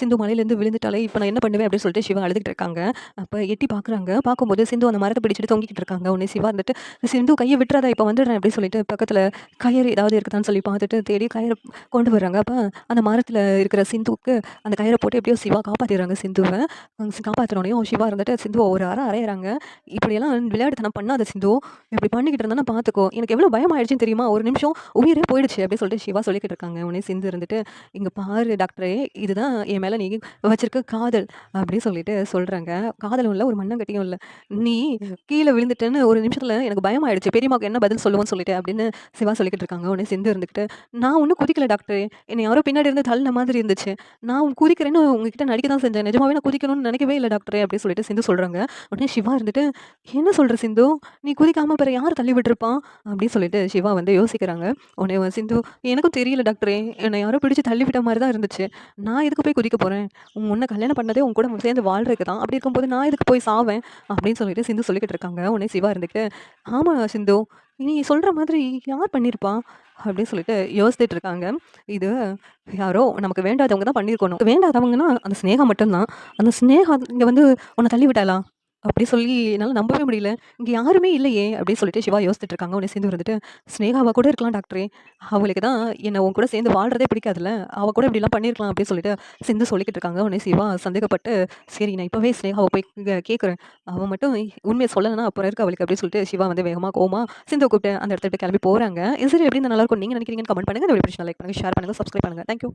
சிந்து மலையிலேருந்து விழுந்துட்டாலே இப்போ நான் என்ன பண்ணுவேன் அப்படின்னு சொல்லிட்டு சிவா அழுதுகிட்டு இருக்காங்க. அப்போ எட்டி பார்க்குறாங்க பார்க்கும்போது சிந்து அந்த மரத்தை பிடிச்சிட்டு தொங்கிக்கிட்டு இருக்காங்க. உடனே சிவா இருந்துட்டு சிந்து கையை விட்டுறாதா இப்போ வந்துடுறேன் அப்படின்னு சொல்லிட்டு பக்கத்தில் கயிறு ஏதாவது இருக்குதான்னு சொல்லி பார்த்துட்டு தேடி கயிறு கொண்டு வர்றாங்க. அப்போ அந்த மரத்தில் இருக்கிற சிந்துவுக்கு அந்த கயிறை போட்டு எப்படியோ சிவா காப்பாற்றிடுறாங்க சிந்துவை. காப்பாற்றினோடனையும் சிவா இருந்துட்டு சிந்துவை ஒரு அரை அரையிறாங்க இப்படியெல்லாம் விளையாடுத்தனம் பண்ணாத சிந்து இப்படி பண்ணிக்கிட்டு இருந்தா பார்த்துக்கோ எனக்கு எவ்வளோ பயம் ஆயிடுச்சுன்னு தெரியுமா? ஒரு நிமிஷம் உயிரே போயிடுச்சு அப்படின்னு சொல்லிட்டு சிவா சொல்லிக்கிட்டு இருக்காங்க. உடனே சிந்து இருந்துட்டு இங்கே பாரு டாக்டரே இதுதான் என் மேலே நீ வச்சிருக்க காதல் அப்படின்னு சொல்லிட்டு சொல்கிறாங்க காதலும் இல்லை ஒரு மண்ணங்கட்டியும் இல்லை. நீ கீழே விழுந்துட்டேன்னு ஒரு நிமிஷத்தில் எனக்கு பயம் ஆயிடுச்சு பெரியம்மாக்கு என்ன பதில் சொல்லுவோன்னு சொல்லிட்டு அப்படின்னு சிவா சொல்லிக்கிட்டு இருக்காங்க. உடனே சிந்து இருந்துக்கிட்டு நான் ஒன்றும் குதிக்கல டாக்டரே. என்னை யாரோ பின்னாடி இருந்து தள்ளின மாதிரி இருந்துச்சு. நான் குதிக்கிறேன்னு உங்ககிட்ட நடிக்க தான் செஞ்சேன். நிஜமாவே நான் குதிக்கணும்னு நினைக்கவே இல்லை டாக்டரே அப்படின்னு சொல்லிட்டு சிந்து சொல்கிறாங்க உடனே சிவா இருந்துட்டு என்ன சொல்கிற சிந்து? நீ குதிக்காமல் பிற யார் தள்ளி விட்டுருப்பான் அப்படின்னு சொல்லிட்டு சிவா வந்து யோசிக்கிறாங்க. உடனே சிந்து எனக்கும் தெரியல டாக்டரே. என்னை யாரோ பிடிச்சி தள்ளி விட்ட மாதிரி தான் இருந்துச்சு. நான் எதுக்கு போய் குதிக்க போகிறேன் உன் உன்னை கல்யாணம் பண்ணதே உன் கூட சேர்ந்து வாழ்றதுக்கு தான் அப்படி இருக்கும்போது நான் இதுக்கு போய் சாவேன்? அப்படின்னு சொல்லிட்டு சிந்து சொல்லிக்கிட்டு இருக்காங்க. உடனே சிவா இருந்துட்டு ஆமாம் சிந்து நீ சொல்கிற மாதிரி யார் பண்ணியிருப்பா அப்படின்னு சொல்லிட்டு யோசிச்சுட்டு இருக்காங்க. இது யாரோ நமக்கு வேண்டாதவங்க தான் பண்ணியிருக்கணும் வேண்டாதவங்கன்னா அந்த ஸ்னேகா மட்டும்தான். அந்த ஸ்னேகா இங்கே வந்து உன்னை தள்ளி விட்டாளா? அப்படி சொல்லி என்னால் நம்பவே முடியல. இங்கே யாருமே இல்லையே அப்படின்னு சொல்லிட்டு சிவா யோசிச்சுட்டு இருக்காங்க. உடனே சேர்ந்து வந்துட்டு ஸ்னேகாவை கூட இருக்கலாம் டாக்டரே. அவளுக்கு தான் என்னை உன் கூட சேர்ந்து வாழ்றதே பிடிக்காதுல்ல. அவள் கூட இப்படிலாம் பண்ணியிருக்கலாம் அப்படின்னு சொல்லிட்டு சிந்து சொல்லிக்கிட்டு இருக்காங்க. உடனே சிவா சந்தேகப்பட்டு சரி நான் இப்போவே ஸ்னேகாவை போய் கேட்குறேன் அவன் மட்டும் உண்மையை சொல்லலைன்னா அப்புறம் இருக்கு அவளுக்கு? அப்படின்னு சொல்லிட்டு சிவா வந்து வேகமாக கோமா சிந்து கூப்பிட்டு அந்த இடத்துல கிளம்பி போகிறாங்க சரி எப்படி நல்லா இருக்கும். நீங்கள் நினைக்கிறீங்கன்னு கமெண்ட் பண்ணுங்கள் இந்த வீடியோ லைக் பண்ணுங்கள் ஷேர் பண்ணுங்கள் சப்ஸ்கிரைப் பண்ணுங்கள் தேங்க்யூ